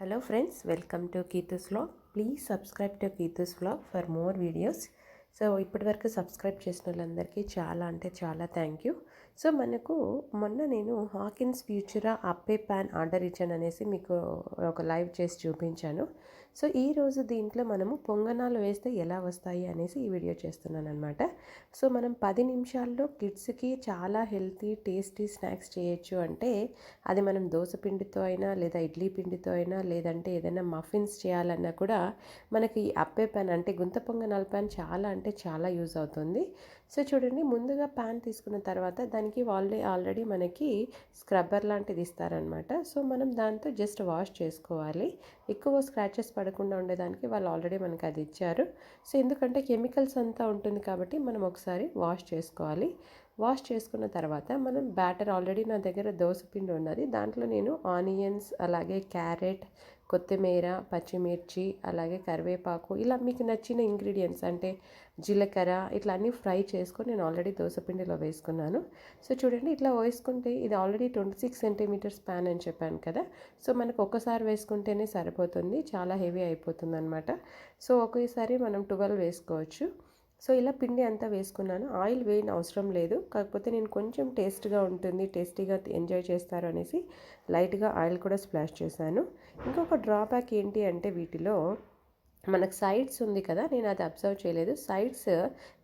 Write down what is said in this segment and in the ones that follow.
Hello friends, welcome to Keitu's vlog. Please subscribe to Keitu's vlog for more videos. So ఇప్పటివరకు subscribe చేసిన వాళ్ళందరికీ చాలా అంటే చాలా థ్యాంక్ యూ. సో మనకు మొన్న నేను Hawkins Futura appe pan order ఇచ్చాను అనేసి మీకు ఒక లైవ్ చేసి చూపించాను. సో ఈరోజు దీంట్లో మనము పొంగనాలు వేస్తే ఎలా వస్తాయి అనేసి ఈ వీడియో చేస్తున్నాను అనమాట సో మనం పది నిమిషాల్లో కిడ్స్కి చాలా హెల్తీ టేస్టీ స్నాక్స్ చేయొచ్చు అంటే అది మనం దోశ పిండితో అయినా లేదా ఇడ్లీ పిండితో అయినా లేదంటే ఏదైనా మఫిన్స్ చేయాలన్నా కూడా మనకి ఈ అప్పే ప్యాన్ అంటే గుంత పొంగనాల ప్యాన్ చాలా అంటే చాలా యూజ్ అవుతుంది. సో చూడండి ముందుగా ప్యాన్ తీసుకున్న తర్వాత దానికి వాళ్ళే ఆల్రెడీ మనకి స్క్రబ్బర్ లాంటిది ఇస్తారనమాట. సో మనం దాంతో జస్ట్ వాష్ చేసుకోవాలి. ఎక్కువ స్క్రాచెస్ పడకుండా ఉండేదానికి వాళ్ళు ఆల్రెడీ మనకి అది ఇచ్చారు. సో ఎందుకంటే కెమికల్స్ అంతా ఉంటుంది కాబట్టి మనం ఒకసారి వాష్ చేసుకోవాలి. వాష్ చేసుకున్న తర్వాత మనం బ్యాటర్ ఆల్రెడీ నా దగ్గర దోసపిండి ఉన్నది. దాంట్లో నేను ఆనియన్స్ అలాగే క్యారెట్ కొత్తిమీర పచ్చిమిర్చి అలాగే కరివేపాకు ఇలా మీకు నచ్చిన ఇంగ్రీడియంట్స్ అంటే జీలకర్ర ఇట్లా అన్నీ ఫ్రై చేసుకొని నేను ఆల్రెడీ దోసపిండిలో వేసుకున్నాను. సో చూడండి ఇట్లా వేసుకుంటే ఇది already twenty six centimetres pan అని చెప్పాను కదా. సో మనకు ఒక్కసారి వేసుకుంటేనే సరిపోతుంది. చాలా హెవీ అయిపోతుంది అనమాట సో ఒకేసారి మనం ట్వెల్వ్ వేసుకోవచ్చు. సో ఇలా పిండి అంతా వేసుకున్నాను. ఆయిల్ వేయని అవసరం లేదు. కాకపోతే నేను కొంచెం టేస్ట్గా ఉంటుంది టేస్టీగా ఎంజాయ్ చేస్తారు అనేసి లైట్గా ఆయిల్ కూడా స్ప్లాష్ చేశాను. ఇంకొక డ్రాబ్యాక్ ఏంటి అంటే వీటిలో మనకు సైడ్స్ ఉంది కదా నేను అది అబ్జర్వ్ చేయలేదు. సైడ్స్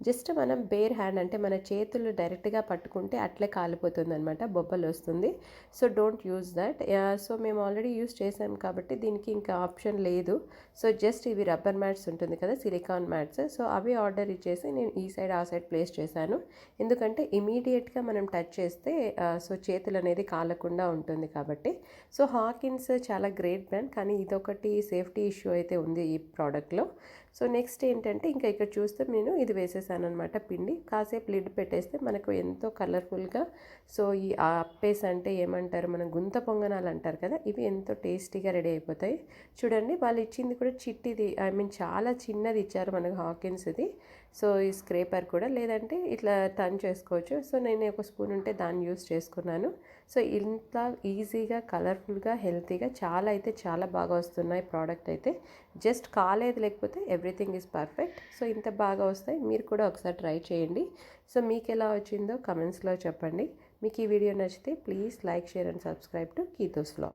జస్ట్ మనం బేర్ హ్యాండ్ అంటే మన చేతులు డైరెక్ట్గా పట్టుకుంటే అట్లే కాలిపోతుంది అనమాట బొబ్బలు వస్తుంది. So don't use that so మేము ఆల్రెడీ యూజ్ చేసాం కాబట్టి దీనికి ఇంకా ఆప్షన్ లేదు. సో జస్ట్ ఇవి రబ్బర్ మ్యాట్స్ ఉంటుంది కదా సిలికాన్ మ్యాట్స్ సో అవి ఆర్డర్ ఇచ్చేసి నేను ఈ సైడ్ ఆ సైడ్ ప్లేస్ చేశాను. ఎందుకంటే ఇమీడియట్గా మనం టచ్ చేస్తే uh, సో చేతులు అనేది కాలకుండా ఉంటుంది కాబట్టి. సో హాకిన్స్ చాలా గ్రేట్ బ్రాండ్ కానీ ఇదొకటి సేఫ్టీ ఇష్యూ అయితే ఉంది ఈ ప్రోడక్ట్లో. సో నెక్స్ట్ ఏంటంటే ఇంకా ఇక్కడ చూస్తే నేను ఇది వేసేసాను అనమాట పిండి. కాసేపు లిడ్ పెట్టేస్తే మనకు ఎంతో కలర్ఫుల్గా సో ఈ అప్పేస్ అంటే ఏమంటారు మనం గుంత పొంగనాలు అంటారు కదా ఇవి ఎంతో టేస్టీగా రెడీ అయిపోతాయి. చూడండి వాళ్ళు ఇచ్చింది కూడా చిట్టిది ఐ మీన్ చాలా చిన్నది ఇచ్చారు మనకు హాకిన్స్ది సో ఈ స్క్రేపర్ కూడా లేదంటే ఇట్లా టర్న్ చేసుకోవచ్చు. సో నేను ఒక స్పూన్ ఉంటే దాన్ని యూస్ చేసుకున్నాను. సో ఇంత ఈజీగా కలర్ఫుల్గా హెల్తీగా చాలా అయితే చాలా బాగా వస్తున్నాయి ప్రోడక్ట్ అయితే. జస్ట్ కాలేదు లేకపోతే ఎవ్రీథింగ్ ఈజ్ పర్ఫెక్ట్ సో ఇంత బాగా వస్తాయి మీరు కూడా ఒకసారి ట్రై చేయండి. సో మీకు ఎలా వచ్చిందో కమెంట్స్లో చెప్పండి. మీకు ఈ వీడియో నచ్చితే please like share and subscribe to కీతోస్లో